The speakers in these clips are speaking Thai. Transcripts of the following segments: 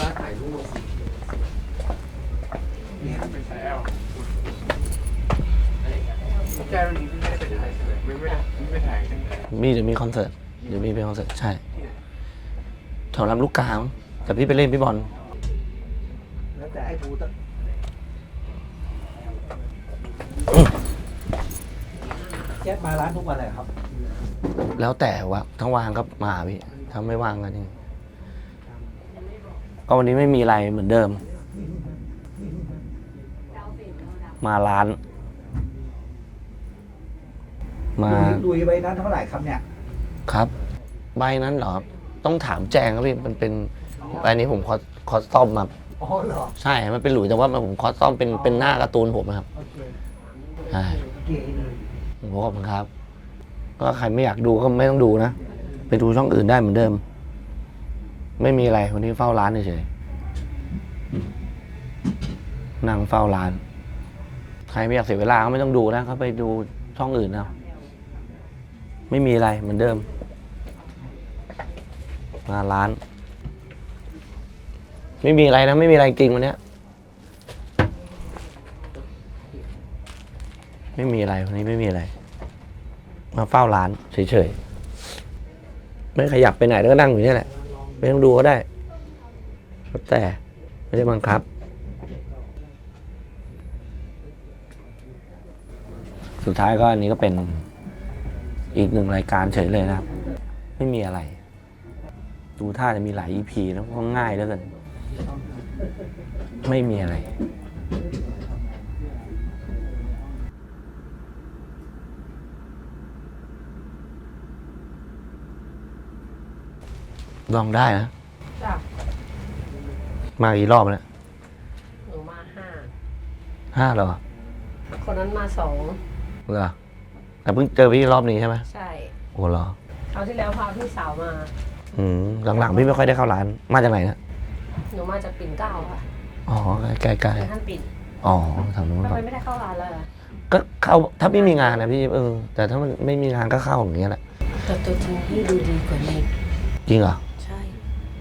ล่าถ่ายรูปเนี่ยไม่ใช่แอลแก้วนี้ไม่ได้ไปถ่ายใช่ไหมไม่ไม่ไม่ไปถ่ายตั้งแต่มีเดี๋ยวมีคอนเสิร์ตเดี๋ยวมีเป็นคอนเสิร์ตใช่แถวลำลูกกามั้งแต่พี่ไปเล่นพี่บอลแล้วแต่ไอ้บูตแจ๊บมาร้านทุกวันเลยครับ แล้วแต่ว่าถ้าว่างก็มาพี่ถ้าไม่ว่างก็นี่ ก็วันนี้ไม่มีอะไรเหมือนเดิม มาร้าน มา ลุยไปนั้นเท่าไหร่ครับเนี่ย ครับ ใบนั้นเหรอ ต้องถามแจงครับพี่ มันเป็นใบนี้ผมคอสคอสตอมมา อ๋อเหรอ ใช่ มันเป็นหลุยแต่ว่ามันผมคอสตอมเป็นเป็นหน้าการ์ตูนผมนะครับ โอเคใช่เก๋เลยผมขอบคุณครับ ก็ใครไม่อยากดูก็ไม่ต้องดูนะ ไปดูช่องอื่นได้เหมือนเดิม ไม่มีอะไรวันนี้เฝ้าร้านเฉยๆนั่งเฝ้าร้าน ใครไม่อยากเสียเวลาก็ไม่ต้องดูนะก็ไปดูช่องอื่นเอาไม่มีอะไรเหมือนเดิม มาร้าน ไม่มีอะไรนะ ไม่มีอะไรจริงวันเนี้ยไม่มีอะไรวันนี้ไม่มีอะไร มาเฝ้าร้านเฉยๆไม่ขยับไปไหนแล้วก็นั่งอยู่นี่แหละ ไม่ต้องดูก็ได้แล้วแต่ไม่ได้บังคับ สุดท้ายก็อันนี้ก็เป็นอีกหนึ่งรายการเฉยเลยนะครับ ไม่มีอะไร ดูท่าจะมีหลาย EP นะเพราะง่ายแล้วกัน ไม่มีอะไร ลองได้นะ จ้ะมากี่รอบแล้วหนูมาห้า ห้าเหรอคนนั้นมาสอง เหรอแต่เพิ่งเจอพี่รอบนี้ใช่ไหมใช่ โอ้เหรอ คราวที่แล้วพาพี่สาวมา อืมหลังๆพี่ไม่ค่อยได้เข้าร้าน มาจากไหนนะหนูมาจากปิ่นเกล้าค่ะอ๋อใกล้เป็นท่านปิ่นๆอ๋อทางนู้นทำก่อไมนไม่ได้เข้าร้านเลยอะก็เข้าถ้าไม่มีงานนะพี่เออแต่ถ้ามันไม่มีงานก็เข้าอย่างเงี้ยแหละแต่ตัวจริงพี่ดูดีกว่านี้จริงเหรอใช่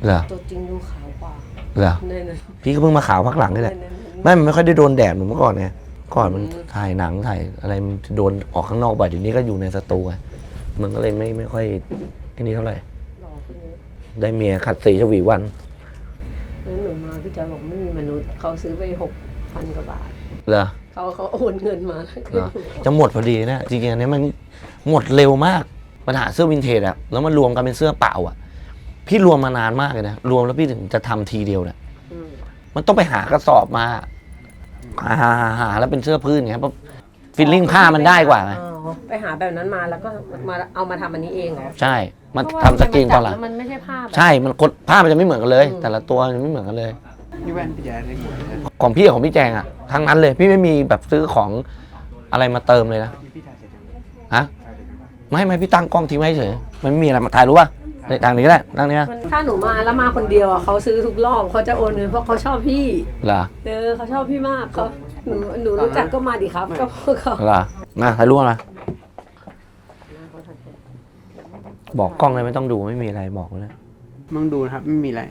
เหรอตัวจริงดูขาวกว่าเหรอเน่นพี่ก็เพิ่งมาขาวพักหลังนี่แหละๆไม่มันไม่ค่อยได้โดนแดดเหมือนเมื่อก่อนไงก่อนมันถ่ายหนังถ่ายอะไรมันโดนออกข้างนอกบ่อยเดี๋ยวนี้ก็อยู่ในสตูไงมันก็เลยไม่ไม่ค่อยไอ้นี่เท่าไหร่ หล่อขึ้นเยอะได้เมียขัดสีชวีวันแล้วหนูมาพี่จอยบอกไม่มีมนุษย์เขาซื้อไปหกพันกว่าบาทเหรอ เขาเขาโอนเงินมาเหรอจะหมดพอดีนะจริงๆอันนี้มันหมดเร็วมากปัญหาเสื้อวินเทจอะแล้วมันรวมกันเป็นเสื้อเปล่าอะ พี่รวมมานานมากเลยนะ รวมแล้วพี่ถึงจะทำทีเดียวเนี่ยอืมมันต้องไปหากระสอบมา หาหาหาหาแล้วเป็นเสื้อพื้นไงเพราะฟิลลิ่งผ้ามันได้กว่าไงอ๋อไปหาแบบนั้นมาแล้วก็มาเอามาทำอันนี้เองเหรอใช่ มันเพราะว่าทำสกรีนตอนหลังมัจับแล้วมันไม่ใช่ผ้าแบบใช่ มันกดผ้ามันจะไม่เหมือนกันเลยอืมแต่ละตัวมันไม่เหมือนกันเลยนี่แว่นพี่แจ๊ดได้หมดเลยนะของพี่กับของพี่แจงอะทั้งนั้นเลย พี่ไม่มีแบบซื้อของอะไรมาเติมเลยนะนี่พี่ถ่ายเสร็จยังฮะ ไม่ไม่พี่ตั้งกล้องทิ้งไว้เฉยมันไม่มีอะไรมาถ่ายรู้ป่ะในทางนี้ก็ได้ทางนี้นะถ้าหนูมาแล้วมาคนเดียวอะเขาซื้อทุกรอบเขาจะโอนเงินเพราะเขาชอบพี่เหรอเออเขาชอบพี่มากเขาหนูหนูรู้จักก็มาดิครับก็พวกเขาเหรอมาถ่ายรูปมาบอกกล้องเลยไม่ต้องดูไม่มีอะไรบอกเลยมึงดูนะครับไม่มีอะไร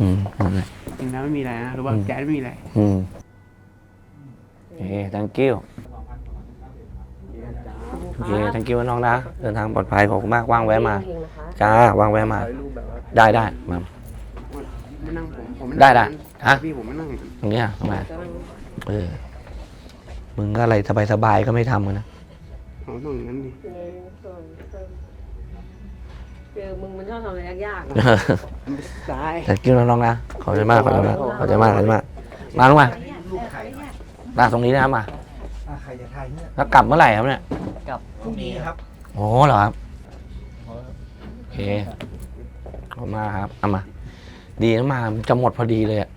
อืมนั่นแหละจริงแล้วไม่มีอะไรนะรู้ป่ะอืมแจ๊ดไม่มีอะไรอืมโอเค thank you โอเค thank you น้องนะเดินทางปลอดภัยขอบคุณมากว่างแวะมาเองนะคะจ้าว่างแวะมาถ่ายรูปแบบว่าได้ได้มาไม่นั่งผมผมม่ได้ได้ฮะพี่ผมไม่นั่งตรงเนี้ยทำไมจะนั่งเออมึงก็อะไรสบายๆก็ไม่ทำกันนะผมต้องอย่างนั้นดิเออส่วนเออมึงมันชอบทำอะไรยากๆอะมันเป็นซ้าย thank you น้องๆนะขอบใจมากขอบใจมากขอบใจมากขอบใจมากมาลงมาลูกไข่มาตรงนี้นะครับมาอะ ใครจะทายเนี่ยแล้วกลับเมื่อไหร่ครับเนี่ยพรุ่งนี้ครับโอ้เหรอครับโอเคขอบคุณมากครับเอามา ดีนะมาจะหมดพอดีเลยอะ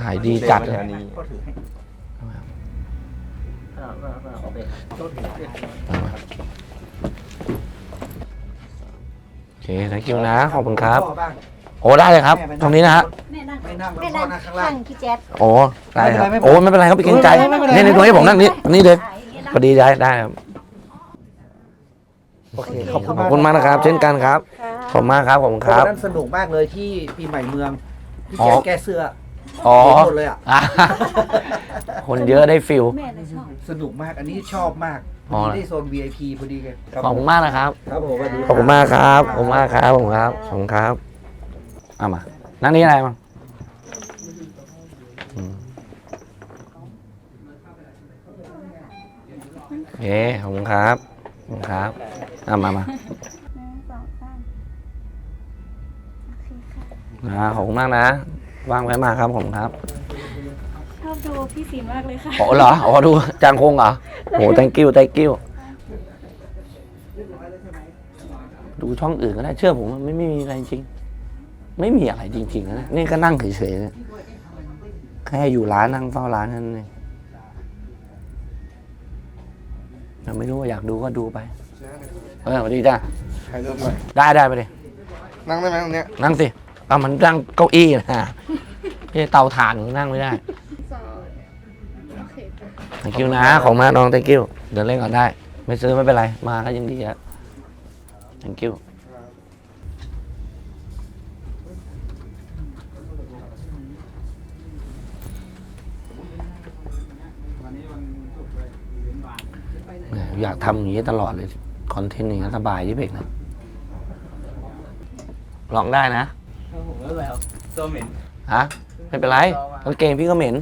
ขายดีจัดเลยก็ถือให้เอามาโอเค thank you นะขอบคุณครับพ่ อางโอ้ได้เลยครับ ตรงนี้นะฮะแม่นั่งไม่นั่งแล้วแม่พ่อนั่งนั่งข้างล่างข้างพี่แจ๊ดโอ้ได้ครับไม่เป็นไรโอ้ไม่เป็นไรครับพี่เกรงใจไม่เป็นไร นี่ในตรงนี้ผมนั่งนี่นี่เลยถ่ายอย่างเงี้ยนะ พอดีได้ได้ครับโอเคขอบคุณขอบคุณมากนะครับ เช่นกันครับขอบคุณมากครับขอบคุณคครัรับบนั้นสนุกมากเลยที่ปีใหม่เมืองพี่อ๋อแจ๊คแก้เสื้ออ๋อหมดเลยอะอะคนเยอะได้ฟิล แม่เลยชอบ สนุกมากอันนี้ชอบมากอ๋อได้โซน VIP พอดีเลยรับขอบคุณมากนะครับ ครับผมสวัสดี ขอบคุณมากครับขอบคุณมากครับขอบคุณครับขอบคุณครับ เอามา นั่งนี่อะไรมั้งอืมโอเคขอบคุณครับขอบคุณครับเอามามาหนึ่งสองสามโอเคค่ะ อ่าขอบคุณมากนะ ว่างไว้มาครับผมครับชอบดูพี่ฟิล์มมากเลยค่ะโอ้เหรออ๋อดูจางคงเหรอโอ้ thank you thank you ดูช่องอื่นก็ได้เชื่อผมว่าไม่ไม่มีอะไรจริง ไม่มีอะไรจริงๆนะนี่ก็นั่งเฉยๆเนี่ยแค่อยู่ร้านนั่งเฝ้าร้านนั่นเองแต่ไม่รู้ว่าอยากดูก็ดูไปเออสวัสดีจ้าถ่ายรูปหน่อยได้ได้ไปดินั่งได้ไหมตรงเนี้ยนั่งสิเอามันนั่งเก้าอี้นะไม่ใช่เตาถ่านนั่งไม่ได้สองโอเคจ้ะ thank you นะ ของมากน้อง thank you เดินเล่นก่อนได้ ไม่ซื้อไม่เป็นไร มาก็ยังดีอะ thank you อยากทำอย่างนี้ตลอดเลยคอนเทนต์อย่างนี้สบายยี่เบกนะลองได้นะผมก็แล้วตัวเหม็นฮะไม่เป็นไรกางเกงพี่ก็เหม็น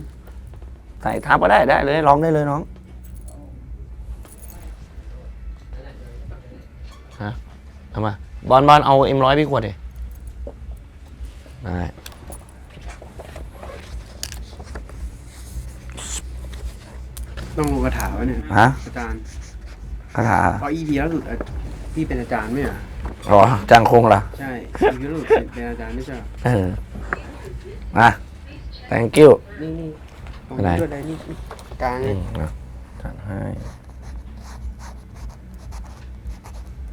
ใส่ทับก็ได้ได้เลยลองได้เลยน้องฮะเอามาบอลบอลเอาเอ็มร้อยพี่ขวดดิได้ต้องลงคาถาวะเนี่ยฮะอาจารย์ คาถาเพราะ EP ล่าสุดอะพี่เป็นอาจารย์ไหมอะอ๋อจางคงเหรอใช่ EP ล่าสุดเป็นอาจารย์ไม่ใช่เหรอเออมา thank you นี่นี่ตรงไปไหนนี้ด้วยเลยนี่นี่กลางอืเนี่ยมนะจัดให้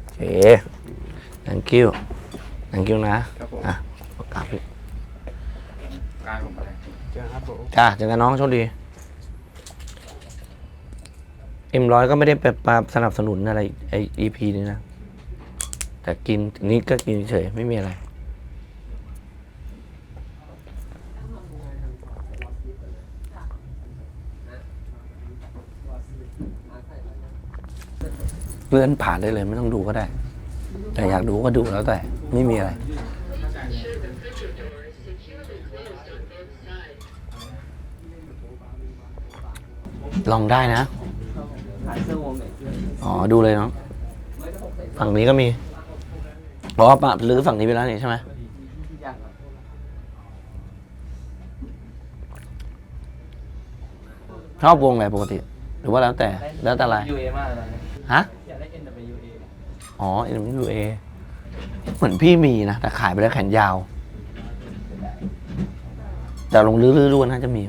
โอเค thank you thank you นะครับผมอะประกาศพี่กลางผมไป เจอครับผม จ้าเจอกันน้องโชคดี เอ็มร้อยก็ไม่ได้ไปปาสนับสนุนอะไรไอ EP นี้นะ แต่กินนี้ก็กินเฉยไม่มีอะไร เลื่อนผ่านได้เลยไม่ต้องดูก็ได้ แต่อยากดูก็ดูแล้วแต่ ไม่มีอะไร ลองได้นะ อ๋อดูเลยเนาะฝั่งนี้ก็มีเพราะว่าปะรื้อฝั่งนี้ไปแล้วนี่ใช่ไหมชอบวงอะไรปกติ หรือว่าแล้วแต่แล้วแต่อะไร UA มากเลยนะฮะ อยากได้ NWA อ๋อ NWA เหมือนพี่มีนะ แต่ขายไปแล้วแขนยาว แต่ลงลื้อๆดูน่าจะมี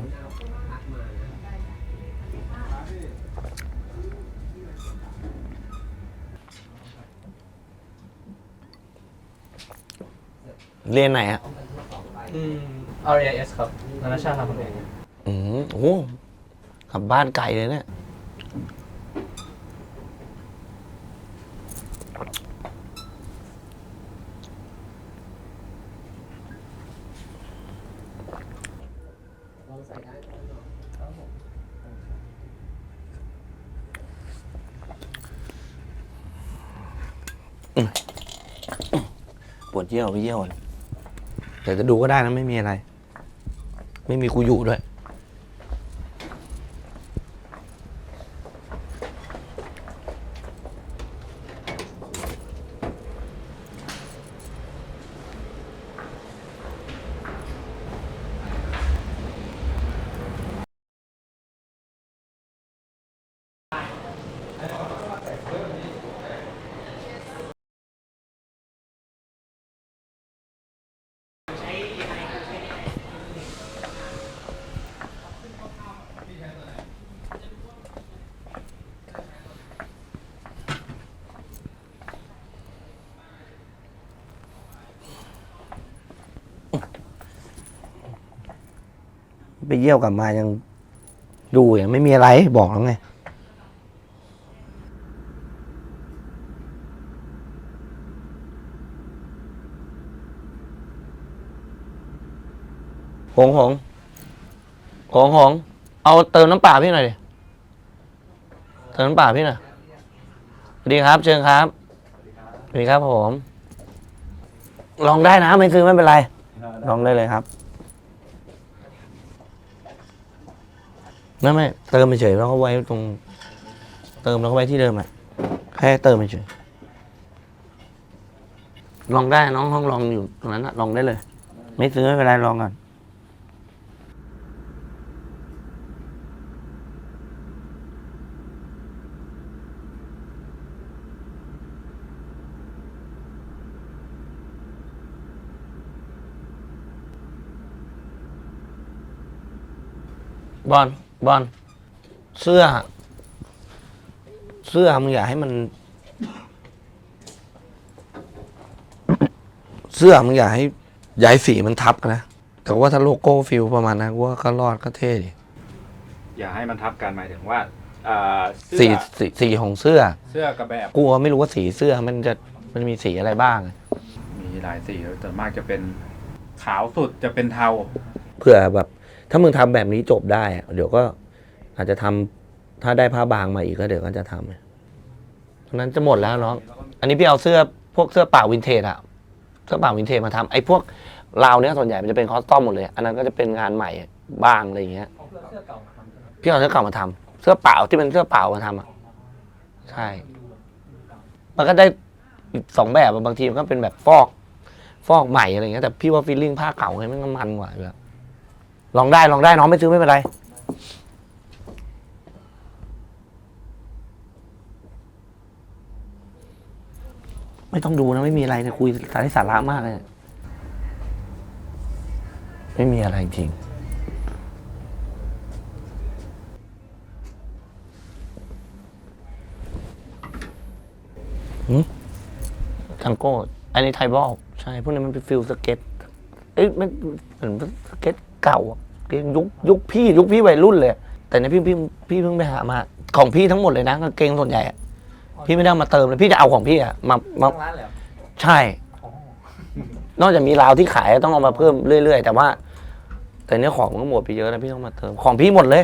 เรียนไหนอะอืม RAS ครับนานาชาติทำคนเองอืมโอ้โหกลับบ้านไกลเลยเนี่ยปวดเยี่ยวไปเยี่ยวก่อน แต่จะดูก็ได้นะไม่มีอะไร ไม่มีกูอยู่ด้วย ไปเยี่ยวกลับมายังดูอย่างไม่มีอะไรบอกแล้วไงหงหงหงหงเอาเติมน้ำเปล่าพี่หน่อยดิเติมน้ำเปล่าพี่หน่อยสวัสดีครับ เชิญครับสวัสดีครับผม ลองได้นะไม่ซื้อไม่เป็นไร ลองได้เลยครับ ไม่ไม่เติมไปเฉยแล้วก็ไว้ตรง เติมแล้วก็ไว้ที่เดิมอะแค่เติมไปเฉยลองได้น้องห้องลองอยู่ตรงนั้นอะลองได้เลย ไม่ซื้อไม่เป็นไรลองก่อนบอล บอลเสื้อ เสื้อมึงอย่าให้มัน เสื้อมึงอย่าให้อย่าให้สีมันทับกันนะ แต่ว่าถ้าโลโก้ฟิลประมาณนั้นกูว่าก็รอดก็เท่ดีอย่าให้มันทับกันหมายถึงว่าอ่าสีเสื้อสีสีของเสื้อ เสื้อกับแบบ กูว่าไม่รู้ว่าสีเสื้อมันจะมันมีสีอะไรบ้าง มีหลายสีแต่มากจะเป็นขาวสุดจะเป็นเทาเผื่อแบบ ถ้ามึงทำแบบนี้จบได้ เดี๋ยวก็อาจจะทำถ้าได้ผ้าบางมาอีกก็เดี๋ยวก็จะทำเพราะนั้นจะหมดแล้วน้องอันนี้พี่เอาเสื้อพวกเสื้อเปล่าวินเทจอะเสื้อเปล่าวินเทจมาทำไอ้พวกราวเนี้ยส่วนใหญ่มันจะเป็นคอสตอมหมดเลย อันนั้นก็จะเป็นงานใหม่บ้างอะไรอย่างเงี้ยพี่เอาเสื้อเก่ามาทำเสื้อเปล่าที่เป็นเสื้อเปล่ามาทำอะใช่ มันก็ได้สองแบบบางทีมันก็เป็นแบบฟอก ฟอกใหม่อะไรเงี้ยแต่พี่ว่าฟีลลิ่งผ้าเก่าไงมันก็มันกว่าอยู่แล้ว ลองได้ลองได้น้องไม่ซื้อไม่เป็นไร ไม่ต้องดูนะไม่มีอะไรนี่คุยสาระสาระมากเลยเนี่ยไม่มีอะไรจริง ทังโก้อันนี้ไทบอลใช่ พวกนี้มันเป็นฟิลสเก็ต เอ้ยมันเหมือนสเก็ต เก่าอะเกงยุคยุคพี่ยุคพี่วัยรุ่นเลย แต่เนี่ยพี่พี่พี่เพิ่งไปหามา ของพี่ทั้งหมดเลยนะกางเกงส่วนใหญ่อะพี่ไม่ได้เอามาเติมเลยพี่จะเอาของพี่อะมามาทั้งร้านเลยเหรอใช่อ๋อนอกจากมีราวที่ขายต้องเอามาเพิ่มเรื่อย ๆ แต่ว่า แต่เนี้ยของมันก็หมดไปเยอะนะพี่ต้องมาเติมของพี่หมดเลย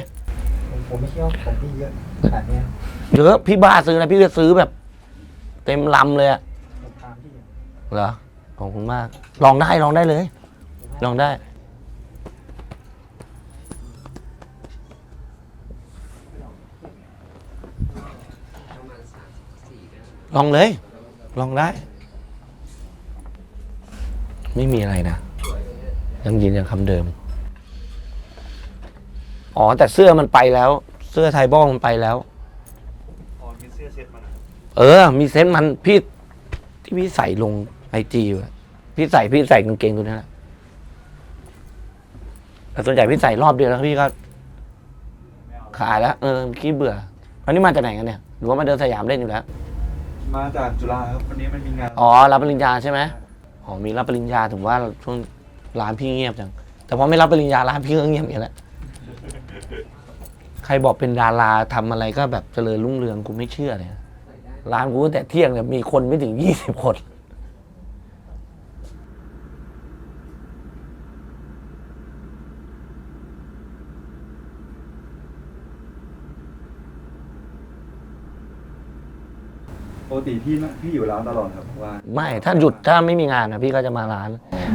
ผมผมไม่คิดว่าของพี่เยอะขนาดเนี้ยเยอะพี่บ้าซื้อนะพี่จะซื้อแบบ เต็มลำเลยอะผมตามพี่อะเหรอขอบคุณมาก ลองได้ลองได้เลย ลองได้ ลองเลย ลองได้ ไม่มีอะไรนะ ยังยืนยันคำเดิม อ๋อ แต่เสื้อมันไปแล้ว เสื้อไทยบ้องมันไปแล้ว อ๋อมีเสื้อเซ็ตมันเออ มีเซนต์มันพี่ที่พี่ใส่ลงไอจีอะพี่ใส่พี่ใส่กางเกงตัวนี้แหละแต่ส่วนใหญ่พี่ใส่รอบเดียวแล้วพี่ก็ขายแล้วเออขี้เบื่ออันนี้มาจากไหนกันเนี่ย หรือว่ามาเดินสยามเล่นอยู่แล้ว มาจากจุฬาครับวันนี้มันมีงานอ๋อรับปริญญาใช่ไหมอ๋อมีรับปริญญาถึงว่าช่วงร้านพี่เงียบจัง แต่พอไม่รับปริญญาร้านพี่ก็เงียบอย่างนี้แหละใครบอกเป็นดาราทำอะไรก็แบบเจริญรุ่งเรืองกูไม่เชื่อเลยร้านกูตั้งแต่เที่ยงเนี่ยมีคนไม่ถึงยี่สิบคน ติพี่พี่อยู่ร้านตลอดครับว่า ไม่ถ้าหยุดถ้าไม่มีงานนะพี่ก็จะมาร้าน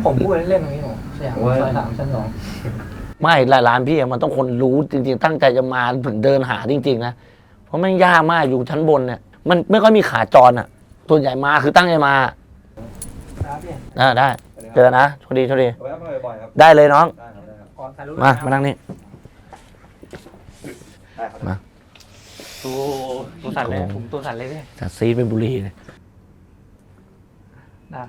ผมพูดเล่นๆตรงนี้หนูสยามซอยสามชั้นสองไม่รายร้านพี่อะมันต้องคนรู้จริง ๆ ตั้งใจจะมาถึงเดินหาจริง ๆ นะ เพราะมันยากมากอยู่ชั้นบนเนี่ย มันไม่ค่อยมีขาจรอะส่วนใหญ่มาคือตั้งใจมาครับพี่ได้ได้ เจอนะโชคดีโชคดีเอาไว้มาบ่อยๆครับได้เลยน้อง ได้ครับได้ครับก่อนถ่ายรูปมามานั่งนี่ ได้ครับ มา ตัวตัวสั่นเลยผมตัวสั่นเลยพี่จัดซีดเป็นบุรีเลยได้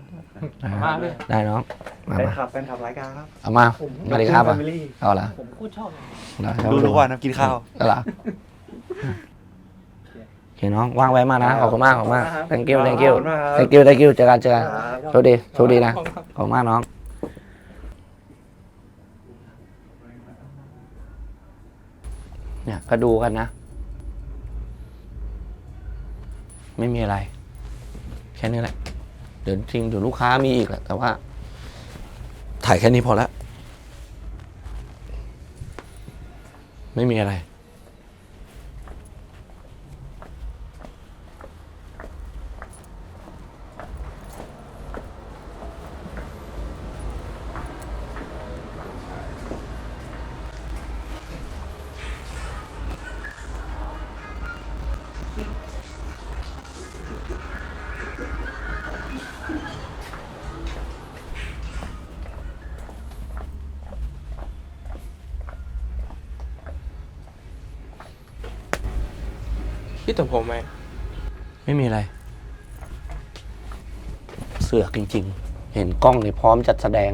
มากพี่ได้น้องมาแฟนมาคลับแฟนคลับรายการครับเอามาสวัสดีครับแฟอะมิลี่เอาละผมโคตรชอบเลยเอาละดูทุกวันครับกินข้าว เอาละโอเคน้องว่างไว้มากนะขอบคุณมากขอบคุณมาก thank you thank you ขอบคุณมากครับ thank you thank you เจอกันเจอกันครับโชคดีโชคดีนะ ขอบคุณมากน้อง เนี่ยก็ดูกันนะ ไม่มีอะไร แค่นี้แหละ เดี๋ยวจริงเดี๋ยวลูกค้ามีอีกแหละ แต่ว่า ถ่ายแค่นี้พอแล้วไม่มีอะไร คิดถึงผมไหม ไม่มีอะไร เสือกจริง ๆ เห็นกล้องนี่พร้อมจัดแสดง